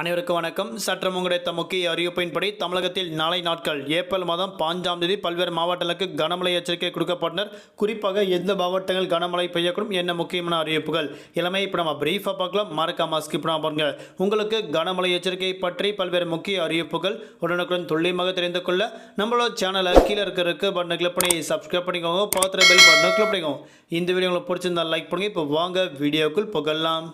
அனைவருக்கும் வணக்கம். சற்றம் கிடைத்த முக்கிய அறிவிப்பின்படி தமிழகத்தில் நாளை நாட்கள் ஏப்ரல் மாதம் பாஞ்சாம் தேதி பல்வேறு மாவட்டங்களுக்கு கனமழை எச்சரிக்கை கொடுக்கப்பட்டனர். குறிப்பாக எந்த மாவட்டங்கள் கனமழை பெய்யக்கூடும் என்ன முக்கியமான அறிவிப்புகள்? இளமை இப்போ நம்ம பிரீஃபாக பார்க்கலாம். மறக்காம ஸ்கிப் பண்ணாம பாருங்க. உங்களுக்கு கனமழை எச்சரிக்கை பற்றி பல்வேறு முக்கிய அறிவிப்புகள் உடனுக்குடன் துல்லியமாக தெரிந்து கொள்ள நம்மளோட சேனலை கீழே இருக்கிறதுக்கு பட்டனை கிளிக் பண்ணி சப்ஸ்கிரைப் பண்ணிக்கோங்க. பக்கத்தில் பெல் பட்டனை கிளிக் பண்ணிக்கோங்க. இந்த வீடியோ உங்களுக்கு பிடிச்சிருந்தா லைக் பண்ணுங்க. இப்போ வாங்க வீடியோக்குள் புகழலாம்.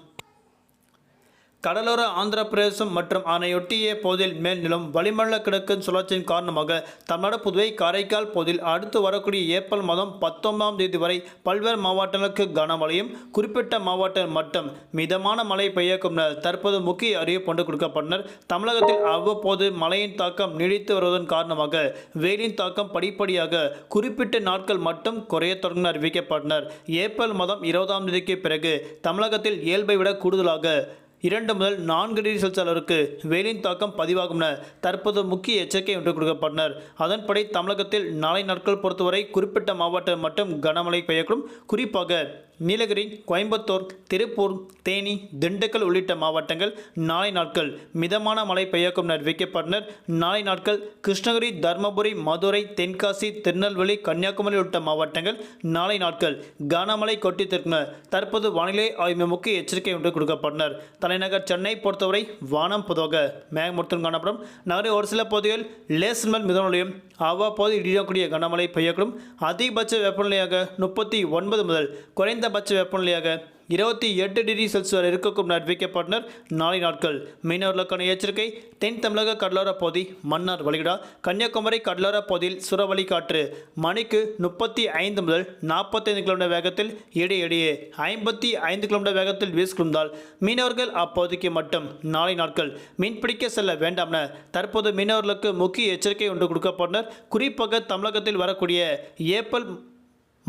கடலோர ஆந்திர பிரதேசம் மற்றும் அதனையொட்டிய பகுதியில் மேல் நிலம் வளிமண்டல கிழக்கு சுழற்சியின் காரணமாக தமிழ்நாடு புதுவை காரைக்கால் பகுதியில் அடுத்து வரக்கூடிய ஏப்ரல் மாதம் பத்தொன்பதாம் தேதி வரை பல்வேறு மாவட்டங்களுக்கு கனமழையும் குறிப்பிட்ட மாவட்டம் மட்டும் மிதமான மழை பெய்யக்கும் தற்போது முக்கிய அறிவிப்பு ஒன்று கொடுக்கப்பட்டனர். தமிழகத்தில் அவ்வப்போது மழையின் தாக்கம் நீடித்து வருவதன் காரணமாக வெயிலின் தாக்கம் படிப்படியாக குறிப்பிட்ட நாட்கள் மட்டும் குறைய தொடங்கும் அறிவிக்கப்பட்டனர். ஏப்ரல் மாதம் இருபதாம் தேதிக்கு பிறகு தமிழகத்தில் இயல்பை விட கூடுதலாக இரண்டு முதல் நான்கு டிகிரி செல்சியஸ் அளவிற்கு வெயிலின் தாக்கம் பதிவாகும் என தற்போது முக்கிய எச்சரிக்கை ஒன்று கொடுக்கப்பட்டனர். அதன்படி தமிழகத்தில் நாளை நாட்கள் பொறுத்தவரை குறிப்பிட்ட மாவட்டம் மட்டும் கனமழை பெய்யக்கூடும். குறிப்பாக நீலகிரி கோயம்புத்தூர் திருப்பூர் தேனி திண்டுக்கல் உள்ளிட்ட மாவட்டங்கள் நாளை நாட்கள் மிதமான மழை பெய்யக்கும் அறிவிக்கப்பட்டனர். நாளை நாட்கள் கிருஷ்ணகிரி தருமபுரி மதுரை தென்காசி திருநெல்வேலி கன்னியாகுமரி உள்ளிட்ட மாவட்டங்கள் நாளை நாட்கள் கனமழை கொட்டி என தற்போது வானிலை ஆய்வு முக்கிய எச்சரிக்கை ஒன்று கொடுக்கப்பட்டனர். தலைநகர் சென்னை பொறுத்தவரை வானம் பொதுவாக மேகமூர்த்தம் காணப்படும். நகரின் ஒரு சில பகுதிகள் லேசன் மேல் மிதமலையும் அவ்வப்போது இடியக்கூடிய கனமழை பெய்யக்கூடும். அதிகபட்ச வெப்பநிலையாக முப்பத்தி ஒன்பது முதல் குறைந்த குறைந்தபட்ச வெப்பநிலையாக இருபத்தி எட்டு டிகிரி செல்சியஸ் வரை இருக்கக்கும் அறிவிக்கப்பட்டனர். நாளை நாட்கள் மீனவர்களுக்கான எச்சரிக்கை. தென் தமிழக கடலோர பகுதி மன்னார் வளைகுடா கன்னியாகுமரி கடலோர பகுதியில் சுறவழி காற்று மணிக்கு முப்பத்தி ஐந்து முதல் நாற்பத்தைந்து கிலோமீட்டர் வேகத்தில் இடையிடையே ஐம்பத்தி ஐந்து கிலோமீட்டர் வேகத்தில் வீசிக்கொண்டால் மீனவர்கள் அப்பகுதிக்கு மட்டும் நாளை நாட்கள் மீன்பிடிக்க செல்ல வேண்டாம் என தற்போது மீனவர்களுக்கு முக்கிய எச்சரிக்கை ஒன்று கொடுக்கப்பட்டனர். குறிப்பாக தமிழகத்தில் வரக்கூடிய ஏப்ரல்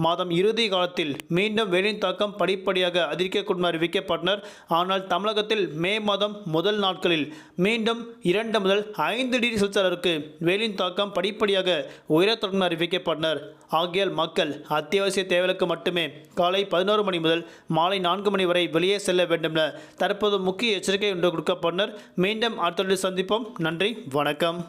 மாதம் இறுதி காலத்தில் மீண்டும் வெயிலின் தாக்கம் படிப்படியாக அதிகரிக்கக்கூடும் அறிவிக்கப்பட்டனர் ஆனால் தமிழகத்தில் மே மாதம் முதல் நாட்களில் மீண்டும் இரண்டு முதல் ஐந்து டிகிரி செல்சியஸ் அளவிற்கு வெயிலின் தாக்கம் படிப்படியாக உயரத் தொடங்கும் அறிவிக்கப்பட்டனர் ஆகியால் மக்கள் அத்தியாவசிய தேவைகளுக்கு மட்டுமே காலை பதினோரு மணி முதல் மாலை நான்கு மணி வரை வெளியே செல்ல வேண்டும் என தற்போது முக்கிய எச்சரிக்கை ஒன்று கொடுக்கப்பட்டனர் மீண்டும் அடுத்த சந்திப்போம். நன்றி வணக்கம்.